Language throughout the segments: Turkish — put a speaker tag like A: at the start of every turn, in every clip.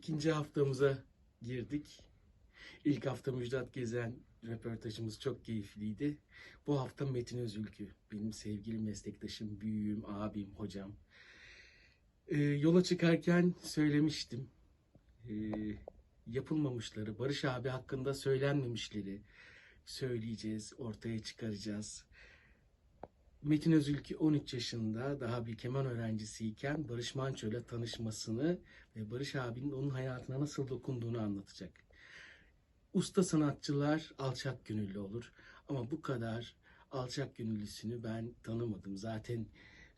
A: İkinci haftamıza girdik. İlk hafta Müjdat Gezen röportajımız çok keyifliydi. Bu hafta Metin Özülkü. Benim sevgili meslektaşım, büyüğüm, abim, hocam. Ee, yola çıkarken söylemiştim. Ee, yapılmamışları, Barış abi hakkında söylenmemişleri söyleyeceğiz, ortaya çıkaracağız. Metin Özülkü 13 yaşında daha bir keman öğrencisiyken Barış Manço ile tanışmasını ve Barış abinin onun hayatına nasıl dokunduğunu anlatacak. Usta sanatçılar alçak gönüllü olur ama bu kadar alçak gönüllüsünü ben tanımadım. Zaten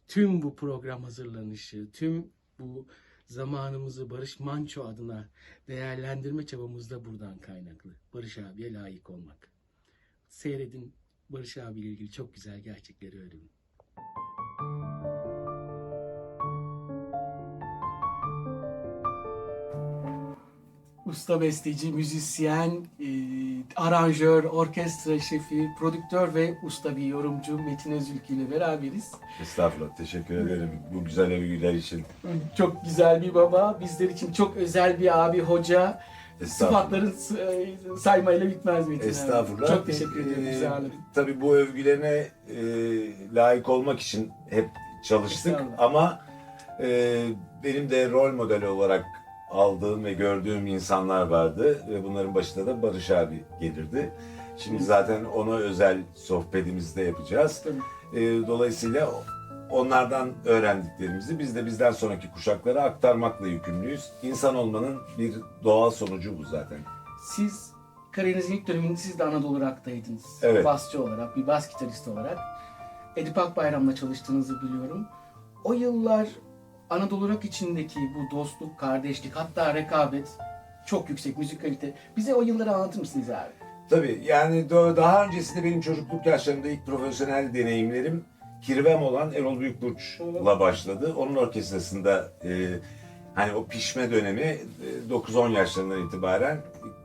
A: tüm bu program hazırlanışı, tüm bu zamanımızı Barış Manço adına değerlendirme çabamız da buradan kaynaklı. Barış abiye layık olmak. Seyredin Barış abiyle ilgili çok güzel gerçekleri öğrenin. Usta besteci, müzisyen, e, aranjör, orkestra şefi, prodüktör ve usta bir yorumcu Metin Özülkü ile beraberiz.
B: Estağfurullah. Teşekkür ederim bu güzel övgüler için.
A: Çok güzel bir baba, bizler için çok özel bir abi, hoca. Sıfatların e, saymayla bitmez Metin abi.
B: Estağfurullah.
A: Çok teşekkür ederim
B: Ee. Tabii bu övgülerine e, layık olmak için hep çalıştık ama e, benim de rol modeli olarak aldığım ve gördüğüm insanlar vardı ve bunların başında da Barış abi gelirdi. Şimdi zaten ona özel sohbetimizi de yapacağız.
A: Tabii.
B: E, dolayısıyla onlardan öğrendiklerimizi biz de bizden sonraki kuşaklara aktarmakla yükümlüyüz. İnsan olmanın bir doğal sonucu bu zaten.
A: Siz kariyerinizin ilk döneminde siz de Anadolu Rock'taydınız.
B: Evet.
A: Basçı olarak, bir bas gitarist olarak. Edip Akbayram'la çalıştığınızı biliyorum. O yıllar Anadolu Rock içindeki bu dostluk, kardeşlik, hatta rekabet çok yüksek müzik kalite. Bize o yılları anlatır mısınız abi?
B: Tabii yani daha öncesinde benim çocukluk yaşlarımda ilk profesyonel deneyimlerim kirvem olan Erol Büyükburç'la başladı. Onun orkestrasında e, hani o pişme dönemi e, 9-10 yaşlarından itibaren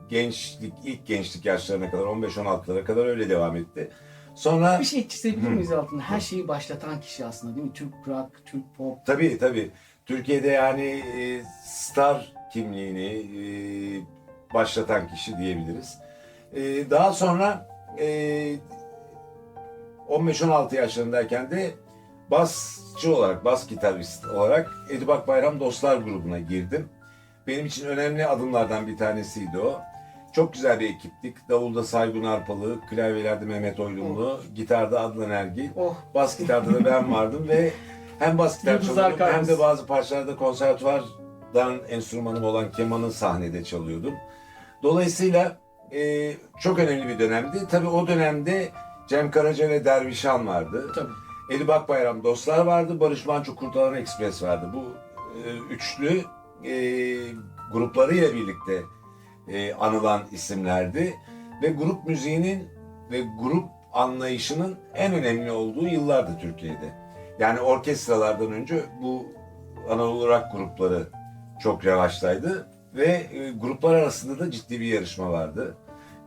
B: gençlik, ilk gençlik yaşlarına kadar 15-16'lara kadar öyle devam etti. Sonra
A: Bir şey çizebilir miyiz altında? Her şeyi başlatan kişi aslında değil mi? Türk rock, Türk pop.
B: Tabii tabii. Türkiye'de yani e, star kimliğini e, başlatan kişi diyebiliriz. E, daha sonra e, 15-16 yaşlarındayken de basçı olarak, bas gitarist olarak Edip Akbayram Dostlar grubuna girdim. Benim için önemli adımlardan bir tanesiydi o. Çok güzel bir ekiptik. Davulda Saygun Arpalı, klavyelerde Mehmet Oylumlu, gitarda Adnan Ergil.
A: Oh,
B: Bas gitarda da ben vardım ve hem bas gitar çalıyordum hem de bazı parçalarda konservatuvardan enstrümanım olan kemanı sahnede çalıyordum. Dolayısıyla e, çok önemli bir dönemdi. Tabii o dönemde Cem Karaca ve Dervişan vardı.
A: tabii.
B: Eli Bakbayram Dostlar vardı. Barış Manço Kurtalan Ekspres vardı. Bu e, üçlü e, gruplarıyla birlikte e, anılan isimlerdi. Ve grup müziğinin ve grup anlayışının en önemli olduğu yıllardı Türkiye'de. Yani orkestralardan önce bu Anadolu rock grupları çok revaçtaydı. Ve e, gruplar arasında da ciddi bir yarışma vardı.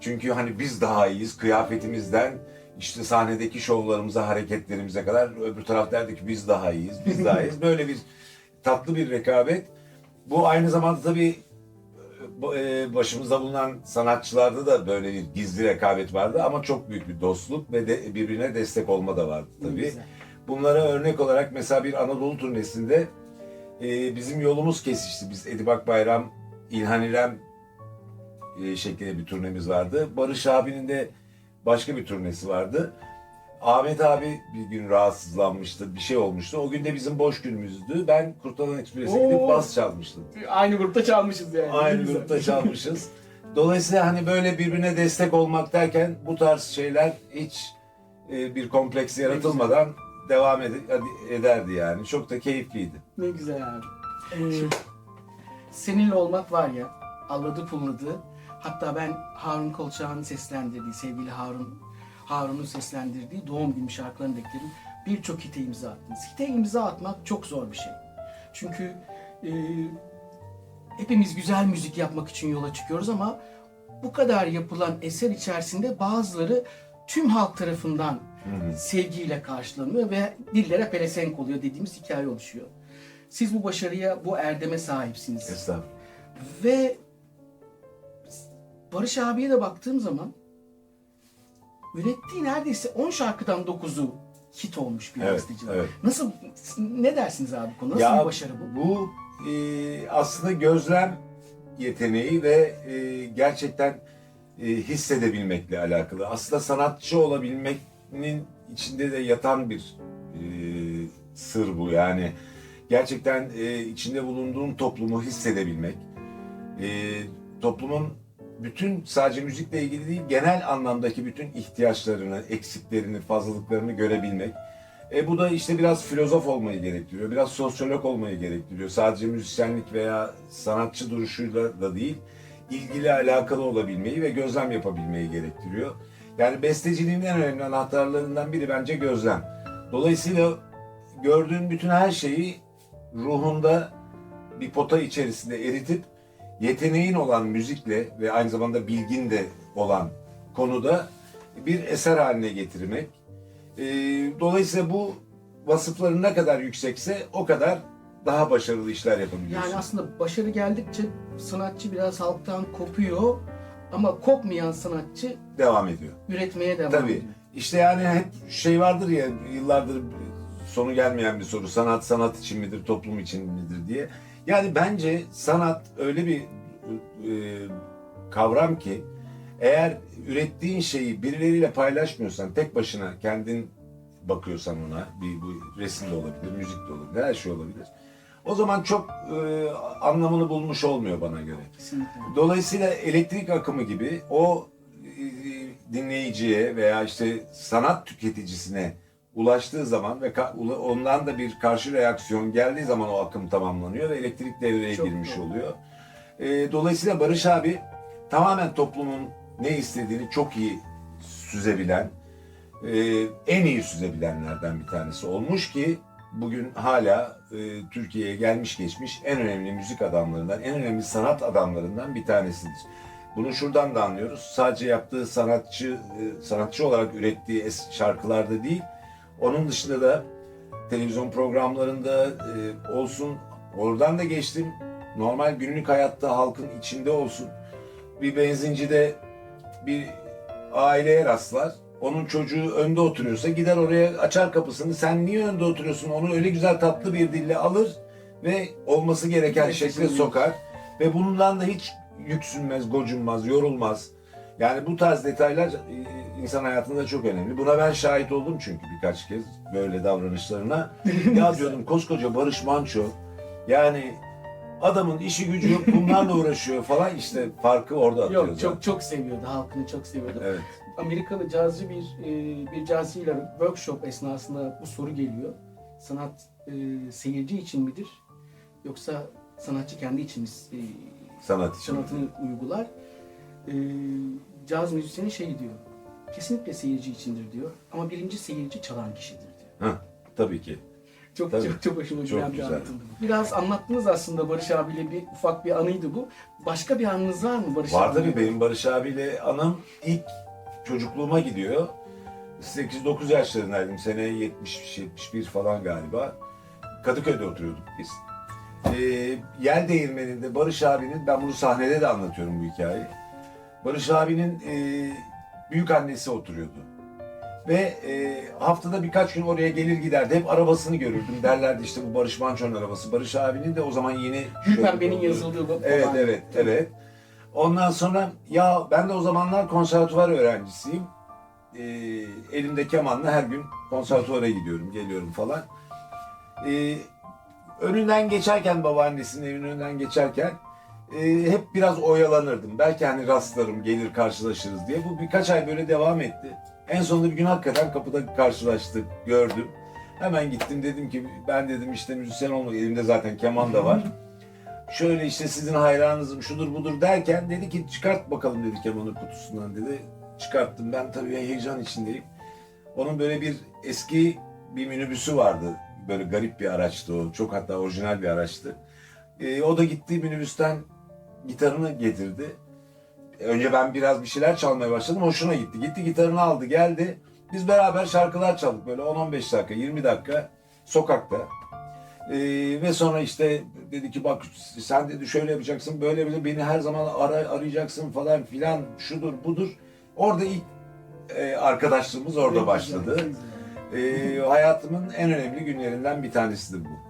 B: Çünkü hani biz daha iyiyiz kıyafetimizden işte sahnedeki şovlarımıza, hareketlerimize kadar öbür taraf derdi ki biz daha iyiyiz, biz daha iyiyiz. Böyle bir tatlı bir rekabet. Bu aynı zamanda tabii e, e, başımızda bulunan sanatçılarda da böyle bir gizli rekabet vardı ama çok büyük bir dostluk ve de birbirine destek olma da vardı tabii. Bunlara örnek olarak mesela bir Anadolu turnesinde e, bizim yolumuz kesişti. Biz Edip Akbayram, İlhan İrem şeklinde bir turnemiz vardı. Barış abinin de başka bir turnesi vardı. Ahmet abi bir gün rahatsızlanmıştı, bir şey olmuştu. O gün de bizim boş günümüzdü. Ben Kurtalan Ekspres'e gidip
A: Oo.
B: bas çalmıştım.
A: Aynı grupta çalmışız yani.
B: Aynı
A: güzel.
B: grupta çalmışız. Dolayısıyla hani böyle birbirine destek olmak derken bu tarz şeyler hiç e, bir kompleks yaratılmadan devam ed- ederdi yani. Çok da keyifliydi.
A: Ne güzel abi. Ee, seninle olmak var ya, alladı pulladı. Hatta ben Harun Kolçak'ın seslendirdiği, sevgili Harun, Harun'un seslendirdiği doğum günü şarkılarını beklerim. Birçok hite imza attınız. Hite imza atmak çok zor bir şey. Çünkü e, hepimiz güzel müzik yapmak için yola çıkıyoruz ama bu kadar yapılan eser içerisinde bazıları tüm halk tarafından sevgiyle karşılanıyor ve dillere pelesenk oluyor dediğimiz hikaye oluşuyor. Siz bu başarıya, bu erdeme sahipsiniz.
B: Estağfurullah.
A: Ve Barış abiye de baktığım zaman ürettiği neredeyse 10 şarkıdan 9'u hit olmuş bir
B: Evet, evet.
A: Nasıl ne dersiniz abi bu? Nasıl
B: Ya
A: bir başarı bu?
B: Bu e, aslında gözlem yeteneği ve e, gerçekten e, hissedebilmekle alakalı. Aslında sanatçı olabilmenin içinde de yatan bir e, sır bu. Yani gerçekten e, içinde bulunduğun toplumu hissedebilmek, e, toplumun bütün sadece müzikle ilgili değil genel anlamdaki bütün ihtiyaçlarını, eksiklerini, fazlalıklarını görebilmek. E bu da işte biraz filozof olmayı gerektiriyor, biraz sosyolog olmayı gerektiriyor. Sadece müzisyenlik veya sanatçı duruşuyla da değil, ilgili alakalı olabilmeyi ve gözlem yapabilmeyi gerektiriyor. Yani besteciliğin en önemli anahtarlarından biri bence gözlem. Dolayısıyla gördüğün bütün her şeyi ruhunda bir pota içerisinde eritip yeteneğin olan müzikle ve aynı zamanda bilgin de olan konuda bir eser haline getirmek. Ee, dolayısıyla bu vasıfların ne kadar yüksekse o kadar daha başarılı işler yapabiliyorsun.
A: Yani aslında başarı geldikçe sanatçı biraz halktan kopuyor ama kopmayan sanatçı
B: devam ediyor.
A: üretmeye devam
B: Tabii.
A: ediyor.
B: İşte yani hep şey vardır ya yıllardır sonu gelmeyen bir soru. Sanat sanat için midir, toplum için midir diye. Yani bence sanat öyle bir e, kavram ki eğer ürettiğin şeyi birileriyle paylaşmıyorsan, tek başına kendin bakıyorsan ona, bir bu resim de olabilir, müzik de olabilir, her şey olabilir. O zaman çok e, anlamını bulmuş olmuyor bana göre.
A: Kesinlikle.
B: Dolayısıyla elektrik akımı gibi o e, dinleyiciye veya işte sanat tüketicisine ulaştığı zaman ve ondan da bir karşı reaksiyon geldiği zaman o akım tamamlanıyor ve elektrik devreye
A: Çok
B: girmiş
A: doğru.
B: oluyor. E, dolayısıyla Barış abi tamamen toplumun ne istediğini çok iyi süzebilen, e, en iyi süzebilenlerden bir tanesi olmuş ki bugün hala e, Türkiye'ye gelmiş geçmiş en önemli müzik adamlarından, en önemli sanat adamlarından bir tanesidir. Bunu şuradan da anlıyoruz. Sadece yaptığı sanatçı e, sanatçı olarak ürettiği şarkılarda değil, onun dışında da televizyon programlarında e, olsun, oradan da geçtim. Normal günlük hayatta halkın içinde olsun. Bir benzincide bir aileye rastlar. Onun çocuğu önde oturuyorsa gider oraya açar kapısını. Sen niye önde oturuyorsun? Onu öyle güzel tatlı bir dille alır ve olması gereken şekle sokar. Ve bundan da hiç yüksünmez, gocunmaz, yorulmaz. Yani bu tarz detaylar e, insan hayatında çok önemli. Buna ben şahit oldum çünkü birkaç kez böyle davranışlarına. ya diyordum koskoca Barış Manço yani adamın işi gücü yok bunlarla uğraşıyor falan işte farkı orada atıyor.
A: Yok çok çok seviyordu. Halkını çok seviyordu.
B: Evet.
A: Amerikalı cazcı bir e, bir cazcıyla workshop esnasında bu soru geliyor. Sanat e, seyirci için midir? Yoksa sanatçı kendi için mi e,
B: Sanat için.
A: sanatını uygular? E, caz müzisyeni şey diyor. Kesinlikle seyirci içindir diyor. Ama birinci seyirci çalan kişidir diyor.
B: Hah, tabii ki.
A: Çok
B: Tabii.
A: çok çok hoşuma
B: Çok
A: giden bir
B: güzel.
A: anlatımdı. Biraz anlattınız aslında Barış abiyle bir ufak bir anıydı bu. Başka bir anınız var mı Barış
B: Var
A: abiyle?
B: tabii benim Barış abiyle anım ilk çocukluğuma gidiyor. 8-9 yaşlarındaydım. Sene 70-71 falan galiba. Kadıköy'de oturuyorduk biz. Ee, Yel Değirmeni'nde Barış abinin, ben bunu sahnede de anlatıyorum bu hikayeyi. Barış abinin e, büyük annesi oturuyordu. Ve e, haftada birkaç gün oraya gelir giderdi. Hep arabasını görürdüm. Derlerdi işte bu Barış Manço'nun arabası. Barış abinin de o zaman yeni...
A: Gülpembe'nin yazıldığı bu.
B: Evet
A: olan-
B: evet evet. Ondan sonra ya ben de o zamanlar konservatuvar öğrencisiyim. Ee, elimde kemanla her gün konservatuvara gidiyorum, geliyorum falan. Ee, önünden geçerken babaannesinin evinin önünden geçerken e, hep biraz oyalanırdım. Belki hani rastlarım, gelir karşılaşırız diye. Bu birkaç ay böyle devam etti. En sonunda bir gün hakikaten kapıda karşılaştık, gördüm. Hemen gittim dedim ki ben dedim işte müzisyen olmak elimde zaten keman da var şöyle işte sizin hayranınızım şudur budur derken dedi ki çıkart bakalım dedi kemanı kutusundan dedi. Çıkarttım ben tabii heyecan içindeyim. Onun böyle bir eski bir minibüsü vardı. Böyle garip bir araçtı o. Çok hatta orijinal bir araçtı. Ee, o da gitti minibüsten gitarını getirdi. Önce ben biraz bir şeyler çalmaya başladım. Hoşuna gitti. Gitti gitarını aldı geldi. Biz beraber şarkılar çaldık böyle 10-15 dakika 20 dakika sokakta. Ee, ve sonra işte dedi ki bak sen dedi şöyle yapacaksın böyle böyle beni her zaman ara, arayacaksın falan filan şudur budur. Orada ilk e, arkadaşlığımız orada başladı. Ee, hayatımın en önemli günlerinden bir tanesidir bu.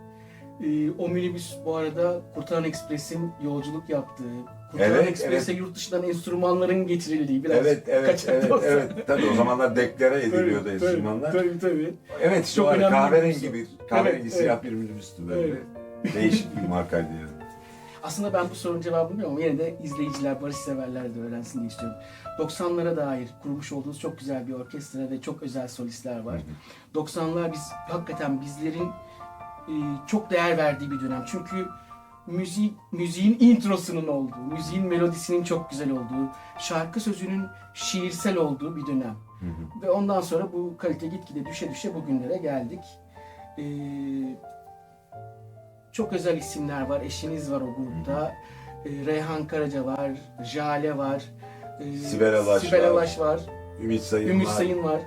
A: Ee, o minibüs bu arada Kurtaran Ekspres'in yolculuk yaptığı, Kurtaran
B: Evet,
A: Ekspres'e yurt dışından enstrümanların getirildiği biraz
B: evet evet evet
A: olsa.
B: evet tabii o zamanlar deklare ediliyordu
A: Tabii,
B: enstrümanlar.
A: Tabii tabii.
B: Evet
A: Çok önemli
B: kahverengi bir kahverengi
A: Evet,
B: siyah bir minibüstü böyle.
A: Evet.
B: Değişik bir markaydı yani.
A: Aslında ben bu sorunun cevabını bilmiyorum ama yine de izleyiciler, barış severler de öğrensin diye istiyorum. 90'lara dair kurmuş olduğunuz çok güzel bir orkestra ve çok özel solistler var. 90'lar biz hakikaten bizlerin çok değer verdiği bir dönem. Çünkü müzik müziğin introsunun olduğu, müziğin melodisinin çok güzel olduğu, şarkı sözünün şiirsel olduğu bir dönem. Ve ondan sonra bu kalite gitgide düşe düşe bugünlere geldik. Ee, çok özel isimler var. Eşiniz var o grupta. Ee, Reyhan Karaca var, Jale var. ee,
B: Sibel Alaş
A: Sibel
B: var.
A: Alaş var.
B: Ümit Sayın
A: Ümit
B: var,
A: Sayın var.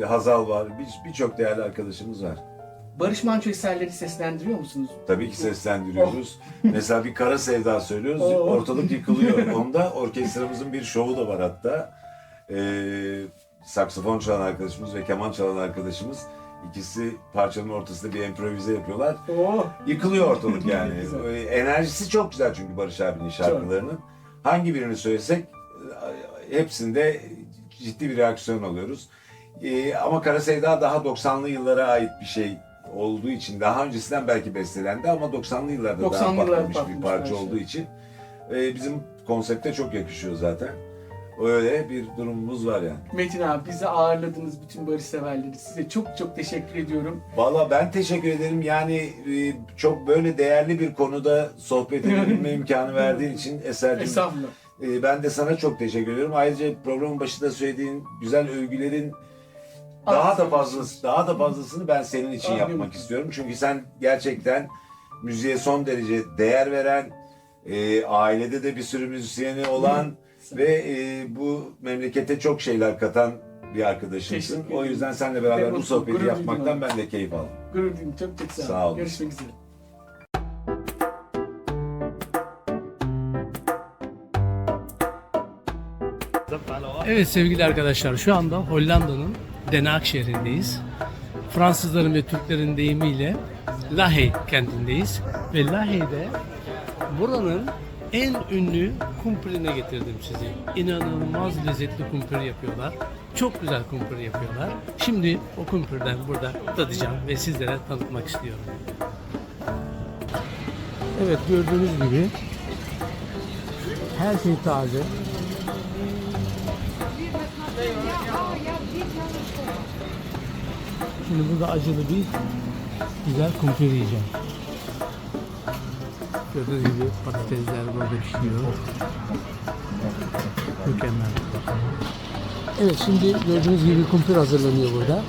B: e, Hazal var, bir- birçok değerli arkadaşımız var.
A: Barış Manço eserleri seslendiriyor musunuz?
B: Tabii ki seslendiriyoruz. Mesela bir kara sevda söylüyoruz,
A: Oh.
B: ortalık yıkılıyor. Onda orkestramızın bir şovu da var hatta. Ee, saksafon çalan arkadaşımız ve keman çalan arkadaşımız ikisi parçanın ortasında bir improvize yapıyorlar.
A: Oh!
B: Yıkılıyor ortalık yani. Ee, Enerjisi çok güzel çünkü Barış abinin şarkılarının. Hangi birini söylesek e, hepsinde ciddi bir reaksiyon alıyoruz. Ee, ama Kara Sevda daha 90'lı yıllara ait bir şey olduğu için daha öncesinden belki bestelendi ama 90'lı yıllarda
A: 90'lı
B: daha patlamış bir parça
A: parça.
B: olduğu için e, bizim konsepte çok yakışıyor zaten. Öyle bir durumumuz var yani.
A: Metin abi bizi ağırladınız bütün barış severleri. Size çok çok teşekkür ediyorum.
B: Valla ben teşekkür ederim. Yani e, çok böyle değerli bir konuda sohbet edebilme imkanı verdiğin için Eser'cim
A: Estağfurullah.
B: e, ben de sana çok teşekkür ediyorum. Ayrıca programın başında söylediğin güzel övgülerin daha da fazlası, daha da fazlasını ben senin için
A: Aferin.
B: yapmak istiyorum. Çünkü sen gerçekten müziğe son derece değer veren, e, ailede de bir sürü müzisyeni olan ve e, bu memlekete çok şeyler katan bir arkadaşımsın. O yüzden seninle beraber bu sohbeti
A: gurur
B: yapmaktan
A: abi.
B: ben de keyif aldım.
A: Gurur duydum. Çok çok sağ.
B: Sağ olun.
A: Görüşmek üzere.
C: Evet sevgili arkadaşlar şu anda Hollanda'nın Den Haag şehrindeyiz. Fransızların ve Türklerin deyimiyle Lahey kentindeyiz. Ve Lahey'de buranın en ünlü kumpirine getirdim sizi. İnanılmaz lezzetli kumpir yapıyorlar. Çok güzel kumpir yapıyorlar. Şimdi o kumpirden burada tadacağım ve sizlere tanıtmak istiyorum. Evet gördüğünüz gibi her şey taze. Şimdi burada acılı bir güzel kumpir yiyeceğim. Gördüğünüz gibi patatesler burada pişiyor. Mükemmel. Evet şimdi gördüğünüz gibi kumpir hazırlanıyor burada.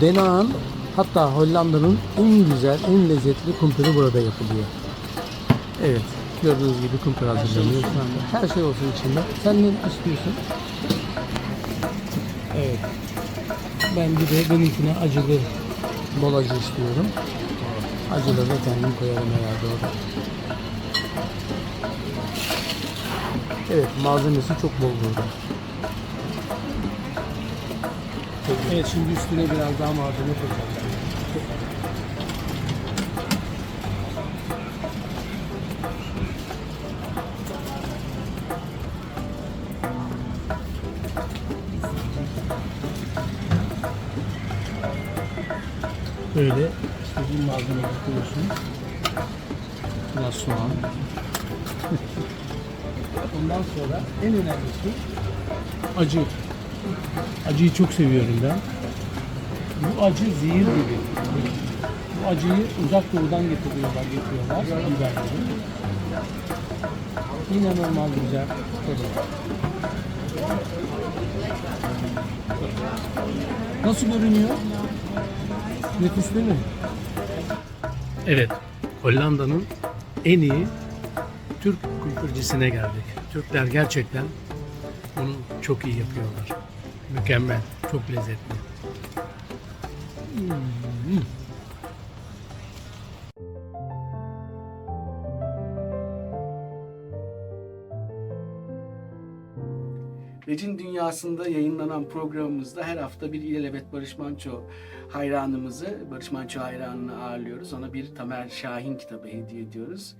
C: Den Haag'ın hatta Hollanda'nın en güzel, en lezzetli kumpiri burada yapılıyor. Evet gördüğünüz gibi kumpir hazırlanıyor şu anda. Her şey olsun içinde. Sen ne istiyorsun? Evet. Ben bir de benimkine acılı bol acı istiyorum. Acılı da kendim koyarım herhalde orada. Evet malzemesi çok bol burada. Evet şimdi üstüne biraz daha malzeme koyacağım. Sonra en önemlisi acı. Acıyı çok seviyorum ben. Bu acı zehir gibi. Bu acıyı uzak doğudan getiriyorlar, getiriyorlar biberleri. İnanılmaz güzel tadı. Nasıl görünüyor? Nefis değil mi? Evet, Hollanda'nın en iyi Türk kumpircisine geldik. Türkler gerçekten bunu çok iyi yapıyorlar. Mükemmel, çok lezzetli. Hmm.
A: Recin Dünyası'nda yayınlanan programımızda her hafta bir İlelebet Barış Manço hayranımızı, Barış Manço hayranını ağırlıyoruz. Ona bir Tamer Şahin kitabı hediye ediyoruz.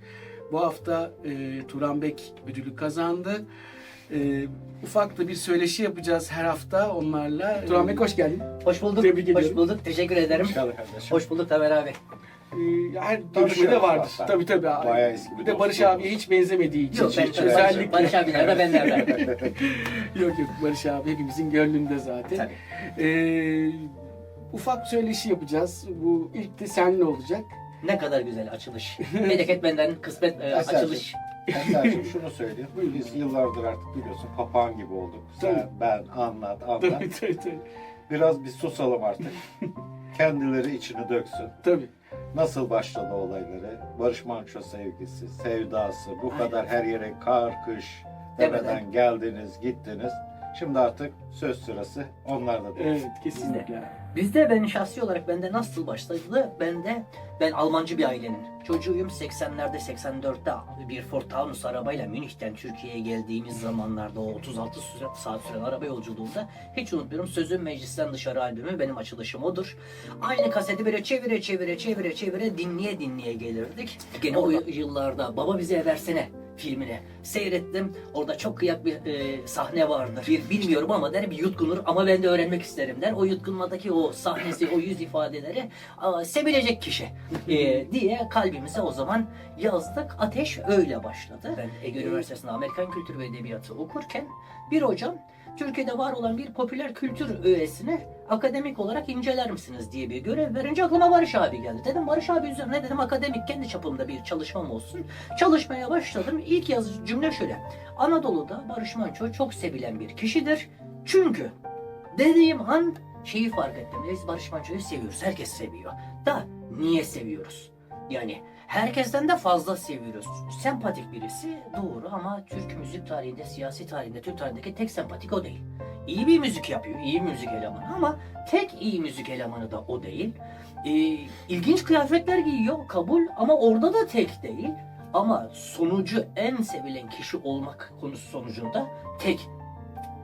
A: Bu hafta e, Turan Bek ödülü kazandı. E, ufak da bir söyleşi yapacağız her hafta onlarla. Turan Bek hoş geldin.
D: Hoş bulduk.
A: Tebrik ediyorum.
D: Hoş bulduk. Teşekkür ederim. Hoş bulduk Tamer abi.
A: E, her görüşmede vardır.
E: zaten.
A: Tabii tabii.
E: Bayağı eski bir
A: de Barış
E: dostluğumuz.
A: abiye hiç benzemediği için.
D: Yok ben
A: Hiç
D: Barış,
A: özellikle.
D: Barış abi nerede ben nerede?
A: Yok yok Barış abi hepimizin gönlünde zaten.
D: Tabii.
A: Ee, ufak söyleşi yapacağız. Bu ilk de seninle olacak.
D: Ne kadar güzel açılış. Bereket benden kısmet e,
E: Eser'cim.
D: açılış.
E: Ender'cim şunu söyleyeyim. Biz yıllardır artık biliyorsun papağan gibi olduk. Sen,
A: Tabii.
E: ben, anlat, anlat.
A: Tabii tabii tabii.
E: Biraz bir susalım artık. Kendileri içini döksün.
A: tabii.
E: Nasıl başladı olayları? Barış Manço sevgisi, sevdası, bu
D: Aynen.
E: kadar her yere kar, kış
D: Demeden.
E: demeden geldiniz, gittiniz. Şimdi artık söz sırası onlarda değil.
A: Evet kesinlikle.
D: Bizde ben şahsi olarak bende nasıl başladı? Ben de ben Almancı bir ailenin çocuğuyum. 80'lerde 84'te bir Ford Taunus arabayla Münih'ten Türkiye'ye geldiğimiz zamanlarda o 36 süre- saat süren araba yolculuğunda hiç unutmuyorum Sözün Meclisten Dışarı albümü benim açılışım odur. Aynı kaseti böyle çevire çevire çevire çevire dinleye dinleye gelirdik. Gene o yıllarda Baba Bize Versene filmini seyrettim. Orada çok kıyak bir e, sahne vardır. Bir bilmiyorum ama der bir yutkunur ama ben de öğrenmek isterim der. O yutkunmadaki o sahnesi, o yüz ifadeleri aa, sevilecek kişi e, diye kalbimize o zaman yazdık. Ateş öyle başladı. Ben Ege Üniversitesi'nde Amerikan Kültürü ve Edebiyatı okurken bir hocam Türkiye'de var olan bir popüler kültür öğesini akademik olarak inceler misiniz diye bir görev verince aklıma Barış abi geldi. Dedim Barış abi üzerine dedim akademik kendi çapımda bir çalışmam olsun. Çalışmaya başladım. İlk yaz cümle şöyle. Anadolu'da Barış Manço çok sevilen bir kişidir. Çünkü dediğim an şeyi fark ettim. Biz Barış Manço'yu seviyoruz. Herkes seviyor. Da niye seviyoruz? Yani herkesten de fazla seviyoruz. Sempatik birisi doğru ama Türk müzik tarihinde, siyasi tarihinde, Türk tarihindeki tek sempatik o değil. İyi bir müzik yapıyor, iyi müzik elemanı ama tek iyi müzik elemanı da o değil. Ee, ilginç kıyafetler giyiyor, kabul ama orada da tek değil. Ama sonucu en sevilen kişi olmak konusu sonucunda tek.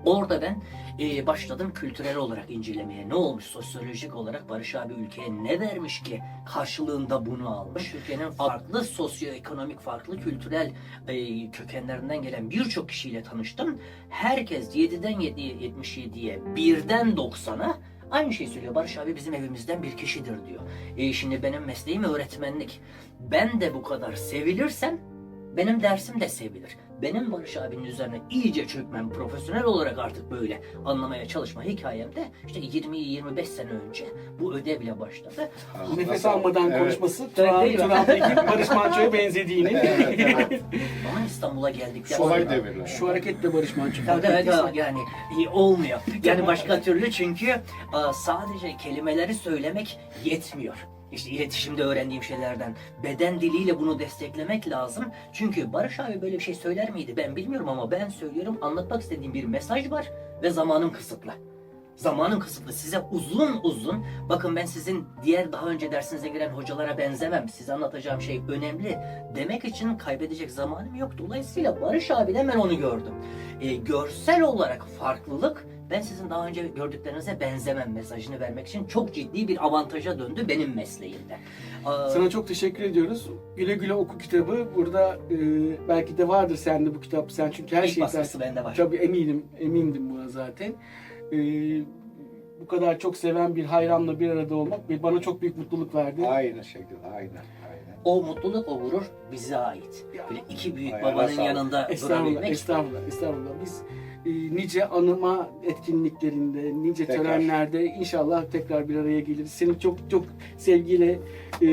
D: Orada ben e, başladım kültürel olarak incelemeye. Ne olmuş sosyolojik olarak Barış abi ülkeye ne vermiş ki karşılığında bunu almış? Ülkenin farklı sosyoekonomik, farklı kültürel e, kökenlerinden gelen birçok kişiyle tanıştım. Herkes 7'den 7'ye 77'ye, 1'den 90'a aynı şeyi söylüyor. Barış abi bizim evimizden bir kişidir diyor. E, şimdi benim mesleğim öğretmenlik. Ben de bu kadar sevilirsem benim dersim de sevilir. Benim Barış abinin üzerine iyice çökmem, profesyonel olarak artık böyle anlamaya çalışma hikayemde işte 20-25 sene önce bu ödevle başladı.
A: Nefes almadan
E: Evet.
A: konuşması Turan,
D: Değil mi?
A: Turan Bek'in Barış Manço'ya benzediğini.
E: Evet, evet.
D: Ama İstanbul'a
E: Şolay
D: sonra...
E: devirler.
A: Şu hareketle Barış Manço.
D: Tabii evet, evet, yani iyi olmuyor. Yani başka türlü çünkü sadece kelimeleri söylemek yetmiyor. İşte iletişimde öğrendiğim şeylerden. Beden diliyle bunu desteklemek lazım. Çünkü Barış abi böyle bir şey söyler miydi ben bilmiyorum ama ben söylüyorum. Anlatmak istediğim bir mesaj var ve zamanım kısıtlı. Zamanım kısıtlı. Size uzun uzun, bakın ben sizin diğer daha önce dersinize giren hocalara benzemem. Size anlatacağım şey önemli. Demek için kaybedecek zamanım yok. Dolayısıyla Barış abiden ben onu gördüm. E, görsel olarak farklılık ben sizin daha önce gördüklerinize benzemem mesajını vermek için çok ciddi bir avantaja döndü benim mesleğimde. Aa,
A: Sana çok teşekkür ediyoruz. Güle güle oku kitabı. Burada e, belki de vardır sende bu kitap. Sen çünkü her
D: ilk
A: şeyi
D: baskısı bende var.
A: Tabii eminim, emindim buna zaten. E, bu kadar çok seven bir hayranla bir arada olmak ve bana çok büyük mutluluk verdi.
E: Aynı şekilde, aynen, aynen.
D: O mutluluk, o gurur bize ait. Böyle iki büyük
E: Ayağına
D: babanın
E: sağlık.
D: yanında
A: Estağfurullah,
D: durabilmek.
A: estağfurullah, estağfurullah. Biz nice anıma etkinliklerinde, nice
E: Tekrar.
A: törenlerde inşallah tekrar bir araya geliriz. Seni çok çok sevgiyle e,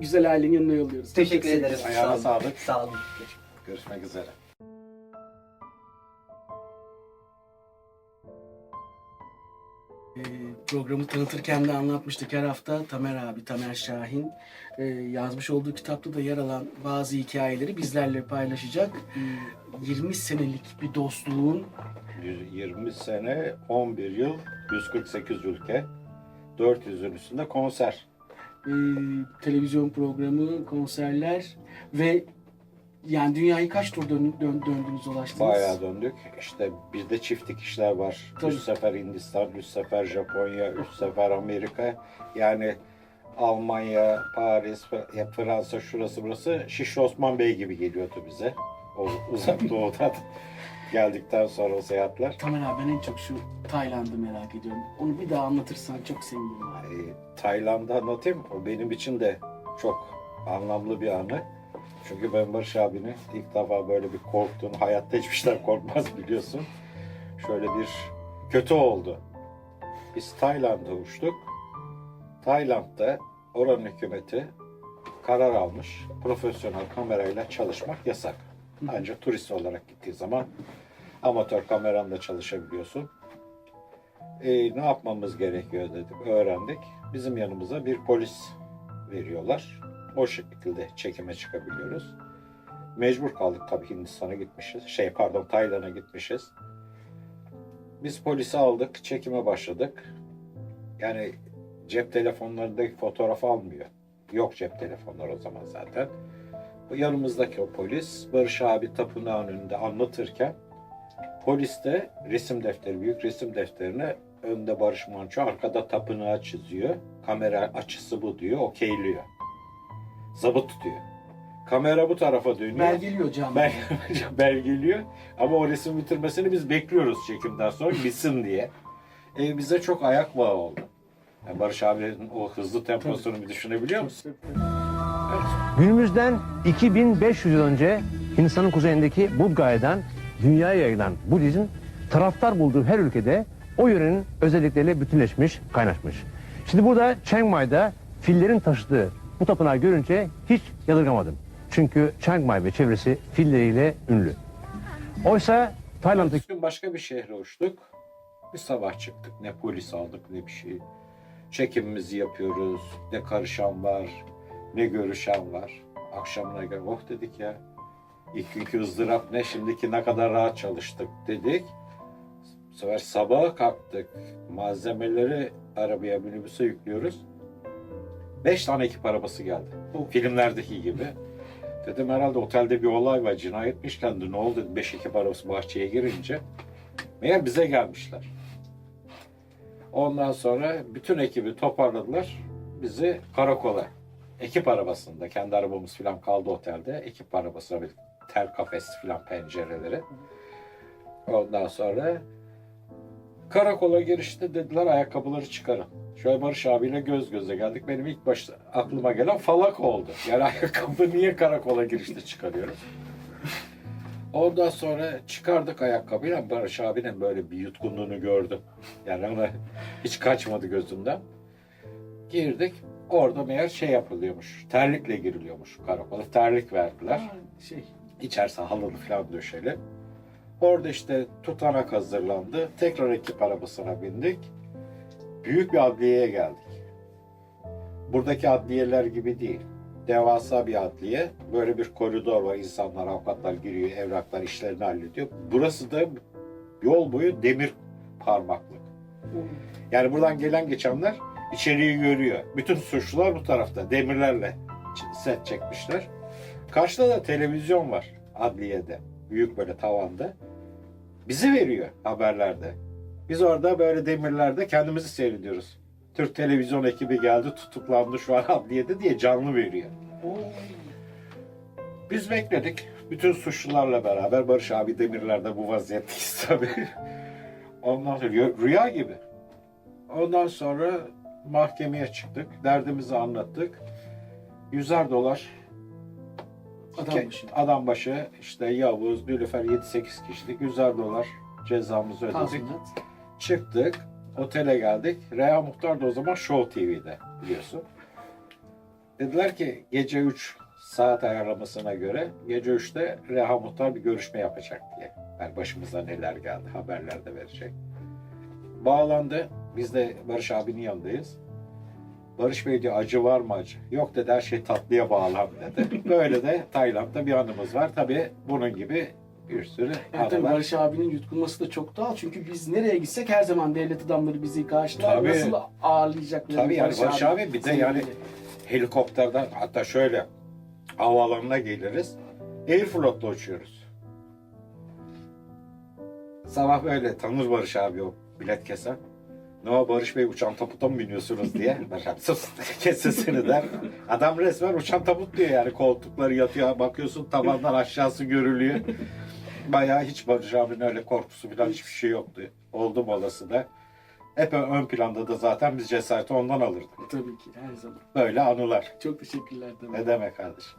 A: güzel ailenin yanına yolluyoruz.
D: Teşekkür ederim.
A: sevgiler.
E: Ayağına sağlık.
D: Sağ olun.
E: Görüşmek üzere.
A: Programı tanıtırken de anlatmıştık her hafta Tamer abi, Tamer Şahin e, yazmış olduğu kitapta da yer alan bazı hikayeleri bizlerle paylaşacak. E, 20 senelik bir dostluğun
E: 120 sene, 11 yıl, 148 ülke, 400'ün üstünde konser.
A: e, televizyon programı, konserler ve Yani dünyayı kaç tur dön, dön- döndünüz dolaştınız?
E: Bayağı döndük. İşte bizde çift dikişler var.
A: Tabii.
E: Üç sefer Hindistan, üç sefer Japonya, üç sefer Amerika. Yani Almanya, Paris, ya Fransa, şurası burası. Şişli Osman Bey gibi geliyordu bize. O uzak doğudan geldikten sonra o seyahatler.
A: Tamer abi ben en çok şu Tayland'ı merak ediyorum. Onu bir daha anlatırsan çok sevinirim abi.
E: E, Tayland'ı anlatayım. O benim için de çok anlamlı bir anı. Çünkü ben Barış abini ilk defa böyle bir korktuğunu, hayatta hiçbir şeyden korkmaz biliyorsun. Şöyle bir kötü oldu. Biz Tayland'a uçtuk. Tayland'da oranın hükümeti karar almış. Profesyonel kamerayla çalışmak yasak. Ancak turist olarak gittiği zaman amatör kameranla çalışabiliyorsun. E, ne yapmamız gerekiyor dedik, öğrendik. Bizim yanımıza bir polis veriyorlar. O şekilde çekime çıkabiliyoruz. Mecbur kaldık tabii Hindistan'a gitmişiz. Şey pardon Tayland'a gitmişiz. Biz polisi aldık, çekime başladık. Yani cep telefonlarındaki fotoğraf almıyor. Yok cep telefonları o zaman zaten. Bu yanımızdaki o polis Barış abi tapınağın önünde anlatırken polis de resim defteri, büyük resim defterine önde Barış Manço, arkada tapınağı çiziyor. Kamera açısı bu diyor, okeyliyor. Zabıt tutuyor. Kamera bu tarafa dönüyor.
A: Belgeliyor canlı.
E: Bel belgeliyor. Ama o resim bitirmesini biz bekliyoruz çekimden sonra bitsin diye. E, bize çok ayak bağı oldu. Yani Barış abinin o hızlı temposunu bir düşünebiliyor musun?
F: Günümüzden 2500 yıl önce Hindistan'ın kuzeyindeki Budgaya'dan dünyaya yayılan Budizm taraftar bulduğu her ülkede o yörenin özellikleriyle bütünleşmiş, kaynaşmış. Şimdi burada Chiang Mai'da fillerin taşıdığı bu tapınağı görünce hiç yadırgamadım. Çünkü Chiang Mai ve çevresi filleriyle ünlü. Oysa Tayland'daki
E: gün başka bir şehre uçtuk. Bir sabah çıktık. Ne polis aldık ne bir şey. Çekimimizi yapıyoruz. Ne karışan var, ne görüşen var. Akşamına göre oh dedik ya. İlk günkü ızdırap ne, şimdiki ne kadar rahat çalıştık dedik. Bu sefer sabaha kalktık. Malzemeleri arabaya, minibüse yüklüyoruz. Beş tane ekip arabası geldi. Bu filmlerdeki gibi. Dedim herhalde otelde bir olay var, cinayet mi işlendi, ne oldu? dedim. Beş ekip arabası bahçeye girince. Meğer bize gelmişler. Ondan sonra bütün ekibi toparladılar. Bizi karakola, ekip arabasında, kendi arabamız falan kaldı otelde. Ekip arabasına bir tel kafes falan pencereleri. Ondan sonra karakola girişte dediler ayakkabıları çıkarın. Şöyle Barış abiyle göz göze geldik. Benim ilk başta aklıma gelen falak oldu. Yani ayakkabı niye karakola girişte çıkarıyoruz? Ondan sonra çıkardık ayakkabıyla Barış abinin böyle bir yutkunluğunu gördüm. Yani ona hiç kaçmadı gözümden. Girdik. Orada meğer şey yapılıyormuş. Terlikle giriliyormuş karakola. Terlik verdiler.
A: Ha, şey,
E: İçerisi halılı falan döşeli. Orada işte tutanak hazırlandı. Tekrar ekip arabasına bindik. Büyük bir adliyeye geldik. Buradaki adliyeler gibi değil. Devasa bir adliye. Böyle bir koridor var. İnsanlar, avukatlar giriyor, evraklar işlerini hallediyor. Burası da yol boyu demir parmaklık. Yani buradan gelen geçenler içeriği görüyor. Bütün suçlular bu tarafta demirlerle set çekmişler. Karşıda da televizyon var adliyede. Büyük böyle tavanda. Bizi veriyor haberlerde. Biz orada böyle demirlerde kendimizi seyrediyoruz. Türk televizyon ekibi geldi tutuklandı şu an adliyede diye canlı veriyor. Biz bekledik. Bütün suçlularla beraber Barış abi demirlerde bu vaziyetteyiz tabii. Ondan sonra rü- rüya gibi. Ondan sonra mahkemeye çıktık. Derdimizi anlattık. Yüzer dolar
A: adam başı.
E: Adam başı işte Yavuz, Nilüfer 7-8 kişilik 100'er dolar cezamızı ödedik.
A: Tazminat.
E: Çıktık, otele geldik. Reha Muhtar da o zaman Show TV'de biliyorsun. Dediler ki gece 3 saat ayarlamasına göre gece 3'te Reha Muhtar bir görüşme yapacak diye. Yani başımıza neler geldi haberlerde verecek. Bağlandı. Biz de Barış abinin yanındayız. Barış Bey diyor acı var mı acı? Yok dedi her şey tatlıya bağlandı dedi. Böyle de Tayland'da bir anımız var. Tabii bunun gibi bir sürü
A: Evet, tabii. Barış abinin yutkunması da çok doğal. Çünkü biz nereye gitsek her zaman devlet adamları bizi karşılar.
E: Tabii.
A: Nasıl ağırlayacaklar?
E: Tabii yani Barış abi bir de yani
A: sevgiyle.
E: helikopterden hatta şöyle havaalanına geliriz. Airflot'la uçuyoruz. Sabah böyle tanır Barış abi o bilet kesen. Ne o Barış Bey uçan taputa mı biniyorsunuz diye. Barış abi sus kes sesini der. Adam resmen uçan tabut diyor yani koltukları yatıyor bakıyorsun tavandan aşağısı görülüyor. Bayağı hiç Barış abinin öyle korkusu falan hiçbir şey yoktu. Oldum olası da. Hep ön planda da zaten biz cesareti ondan alırdık.
A: Tabii ki her zaman.
E: Böyle anılar.
A: Çok teşekkürler tabii.
E: Ne demek kardeşim.